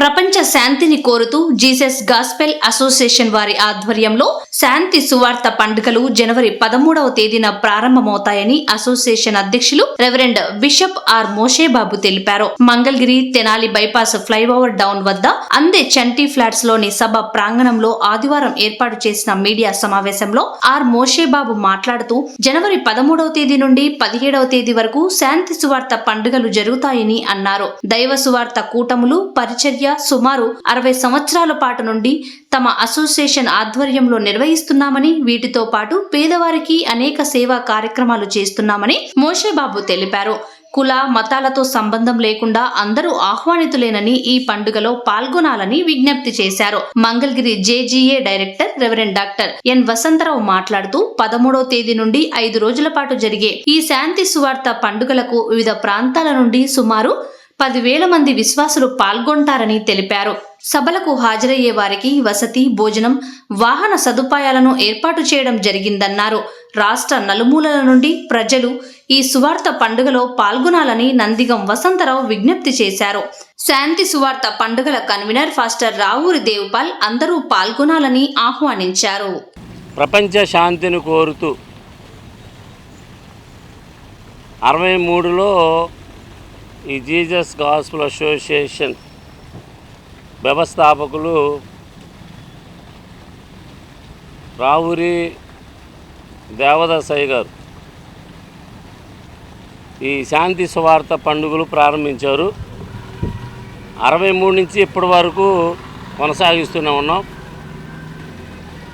ప్రపంచ శాంతిని కోరుతూ జీసస్ గాస్పెల్ అసోసియేషన్ వారి ఆధ్వర్యంలో శాంతి సువార్త పండుగలు జనవరి పదమూడవ తేదీన ప్రారంభమవుతాయని అసోసియేషన్ అధ్యక్షులు రెవరెండ్ బిషప్ ఆర్ మోషేబాబు తెలిపారు. Mangalagiri Tenali bypass flyover down వద్ద అందే చంటి ఫ్లాట్స్లోని సభ ప్రాంగణంలో ఆదివారం ఏర్పాటు చేసిన మీడియా సమావేశంలో ఆర్ మోషేబాబు మాట్లాడుతూ జనవరి పదమూడవ తేదీ నుండి పదిహేడవ తేదీ వరకు శాంతి సువార్త పండుగలు జరుగుతాయని అన్నారు. దైవ సువార్త కూటములు పరిచర్య సుమారు అరవై సంవత్సరాల పాటు నుండి తమ అసోసియేషన్ ఆధ్వర్యంలో నిర్వహిస్తున్నామని వీటితో పాటు పేదవారికి అనేక సేవా కార్యక్రమాలు చేస్తున్నామని మోషేబాబు తెలిపారు. కుల మతాలతో సంబంధం లేకుండా అందరూ ఆహ్వానితులేనని ఈ పండుగలో పాల్గొనాలని విజ్ఞప్తి చేశారు. Mangalagiri JGA director reverend doctor N Vasantharao మాట్లాడుతూ పదమూడవ తేదీ నుండి ఐదు రోజుల పాటు జరిగే ఈ శాంతి సువార్త పండుగలకు వివిధ ప్రాంతాల నుండి సుమారు పదివేల మంది విశ్వాసులు పాల్గొంటారని తెలిపారు. సభలకు హాజరయ్యే వారికి వసతి భోజనం వాహన సదుపాయాలను ఏర్పాటు చేయడం జరిగిందన్నారు. రాష్ట్ర నలుమూలల నుండి ప్రజలు ఈ సువార్త పండుగలో పాల్గొనాలని నందిగం వసంతరావు విజ్ఞప్తి చేశారు. శాంతి సువార్త పండుగల కన్వీనర్ ఫాస్టర్ రావూరి దేవపాల్ అందరూ పాల్గొనాలని ఆహ్వానించారు. ప్రపంచ శాంతిని కోరుతూ అరవై మూడులో ఈ జీజస్ గాస్పుల్ అసోసియేషన్ వ్యవస్థాపకులు రావురి దేవదాసయ్య గారు. ఈ శాంతి సువార్త పండుగలు ప్రారంభించారు. అరవై మూడు నుంచి ఇప్పటి వరకు కొనసాగిస్తూనే ఉన్నాం.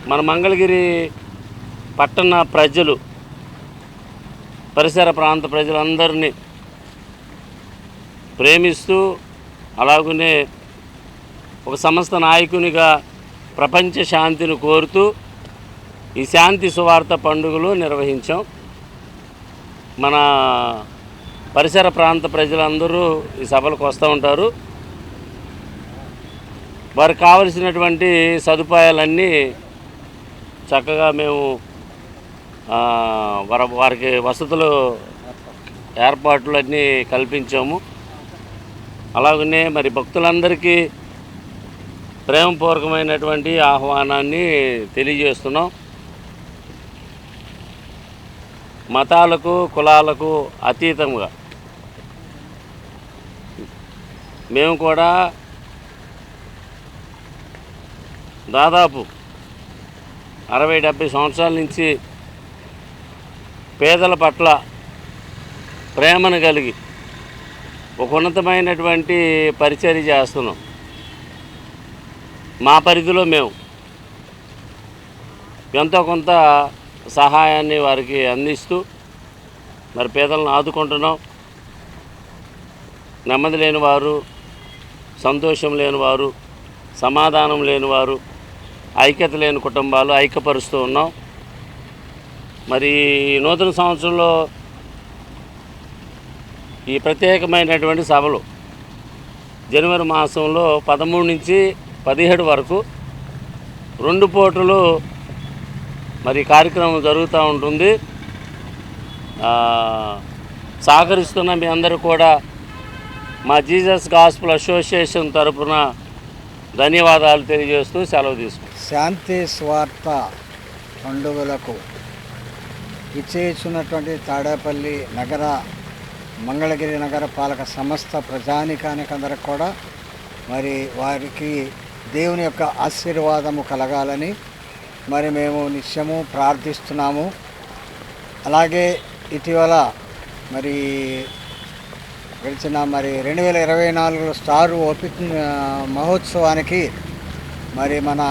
మన మంగళగిరి పట్టణ ప్రజలు పరిసర ప్రాంత ప్రజలందరినీ ప్రేమిస్తూ అలాగనే ఒక సంస్థ నాయకునిగా ప్రపంచ శాంతిని కోరుతూ ఈ శాంతి సువార్త పండుగలు నిర్వహించాం. మన పరిసర ప్రాంత ప్రజలందరూ ఈ సభలకు వస్తూ ఉంటారు. వారికి కావలసినటువంటి సదుపాయాలన్నీ చక్కగా మేము వారికి వసతులు ఏర్పాట్లు అన్నీ కల్పించాము. అలాగనే మరి భక్తులందరికీ ప్రేమపూర్వకమైనటువంటి ఆహ్వానాన్ని తెలియజేస్తున్నాం. మతాలకు కులాలకు అతీతంగా మేము కూడా దాదాపు అరవై డెబ్భై సంవత్సరాల నుంచి పేదల పట్ల ప్రేమను కలిగి ఒక ఉన్నతమైనటువంటి పరిచర్య చేస్తున్నాం. మా పరిధిలో మేము. ఎంతో కొంత సహాయాన్ని వారికి అందిస్తూ మరి పేదలను ఆదుకుంటున్నాం. నెమ్మది లేని వారు సంతోషం లేని వారు సమాధానం లేని వారు ఐక్యత లేని కుటుంబాలు ఐక్యపరుస్తూ ఉన్నాం. మరి నూతన సంవత్సరంలో ఈ ప్రత్యేకమైనటువంటి సభలు జనవరి మాసంలో పదమూడు నుంచి పదిహేడు వరకు రెండు పూటలు మరి కార్యక్రమం జరుగుతూ ఉంటుంది. సహకరిస్తున్న మీ అందరూ కూడా మా జీసస్ గాస్పుల్ అసోసియేషన్ తరపున ధన్యవాదాలు తెలియజేస్తూ సెలవు తీసుకుంటాం శాంతి స్వార్థ పండుగలకు ఇచ్చేసినటువంటి తాడేపల్లి నగర మంగళగిరి నగర పాలక సంస్థ ప్రజానికానికందరికి కూడా మరి వారికి దేవుని యొక్క ఆశీర్వాదము కలగాలని మరి మేము నిత్యము ప్రార్థిస్తున్నాము. అలాగే ఇటీవల మరి గడిచిన మరి రెండు వేల ఇరవై నాలుగులో స్టార్ ఓపెన్ మహోత్సవానికి మరి మన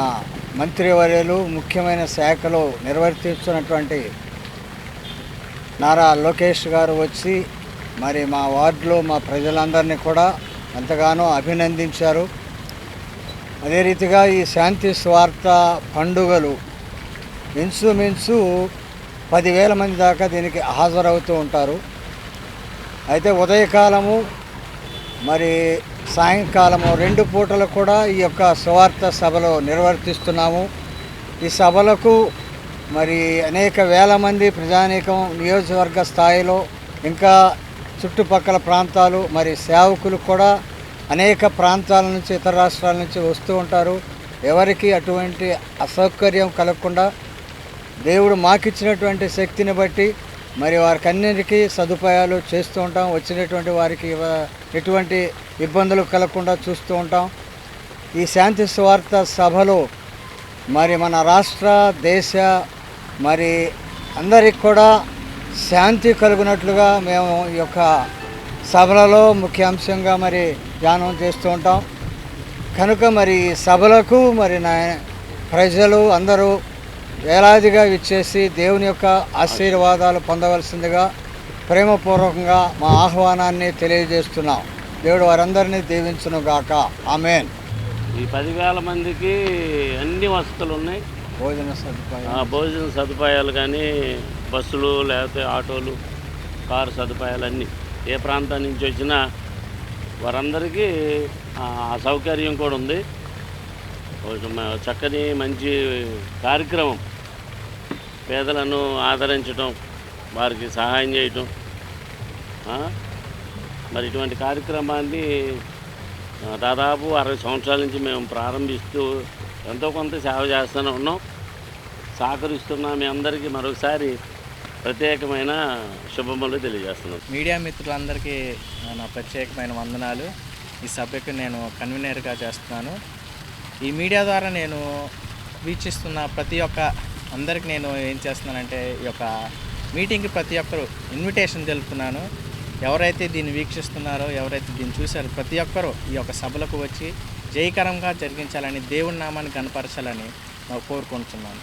మంత్రివర్యులు ముఖ్యమైన శాఖలో నిర్వర్తిస్తున్నటువంటి నారా లోకేష్ గారు వచ్చి మరి మా వార్డులో మా ప్రజలందరినీ కూడా ఎంతగానో అభినందించారు. అదే రీతిగా ఈ శాంతి స్వార్థ పండుగలు ఇంచుమించు పదివేల మంది దాకా దీనికి హాజరవుతూ ఉంటారు. అయితే ఉదయకాలము మరి సాయంకాలము రెండు పూటలు కూడా ఈ యొక్క సువార్త సభలో నిర్వర్తిస్తున్నాము. ఈ సభలకు మరి అనేక వేల మంది ప్రజానీకం నియోజకవర్గ స్థాయిలో ఇంకా చుట్టుపక్కల ప్రాంతాలు మరి సేవకులు కూడా అనేక ప్రాంతాల నుంచి ఇతర రాష్ట్రాల నుంచి వస్తూ ఉంటారు. ఎవరికి అటువంటి అసౌకర్యం కలగకుండా దేవుడు మాకిచ్చినటువంటి శక్తిని బట్టి మరి వారికి అన్నిటికీ సదుపాయాలు చేస్తూ ఉంటాం. వచ్చినటువంటి వారికి ఎటువంటి ఇబ్బందులు కలగకుండా చూస్తూ ఉంటాం. ఈ శాంతి స్వార్థ సభలో మరి మన రాష్ట్ర దేశ మరి అందరికి కూడా శాంతి కలుగునట్లుగా మేము ఈ యొక్క సభలలో ముఖ్యాంశంగా మరి ధ్యానం చేస్తూ ఉంటాం. కనుక మరి ఈ సభలకు మరి నా ప్రజలు అందరూ వేలాదిగా ఇచ్చేసి దేవుని యొక్క ఆశీర్వాదాలు పొందవలసిందిగా ప్రేమపూర్వకంగా మా ఆహ్వానాన్ని తెలియజేస్తున్నాం. దేవుడు వారందరినీ దీవించును గాక ఆమెన్. ఈ పదివేల మందికి అన్ని వసతులు ఉన్నాయి భోజన సదుపాయాలు. భోజన సదుపాయాలు కానీ బస్సులు లేకపోతే ఆటోలు కారు సదుపాయాలు అన్నీ ఏ ప్రాంతం నుంచి వచ్చినా వారందరికీ ఆ సౌకర్యం కూడా ఉంది. చక్కని మంచి కార్యక్రమం. పేదలను ఆదరించడం వారికి సహాయం చేయటం. మరి ఇటువంటి కార్యక్రమాన్ని దాదాపు అరవై సంవత్సరాల నుంచి మేము ప్రారంభిస్తూ ఎంతో కొంత సేవ చేస్తూనే ఉన్నాం. సహకరిస్తున్న మీ అందరికీ మరొకసారి ప్రత్యేకమైన శుభములు తెలియజేస్తున్నాం. మీడియా మిత్రులందరికీ నా ప్రత్యేకమైన వందనాలు. ఈ సభ్యకు నేను కన్వీనర్గా చేస్తున్నాను. ఈ మీడియా ద్వారా నేను వీక్షిస్తున్న ప్రతి ఒక్క అందరికి నేను ఏం చేస్తున్నానంటే ఈ యొక్క మీటింగ్కి ప్రతి ఒక్కరు ఇన్విటేషన్ తెలుపుతున్నాను. ఎవరైతే దీన్ని వీక్షిస్తున్నారో ఎవరైతే దీన్ని చూశారో ప్రతి ఒక్కరూ ఈ యొక్క సభలకు వచ్చి జయకరంగా జరిగించాలని దేవుడి నామాన్ని కనపరచాలని కోరుకుంటున్నాను.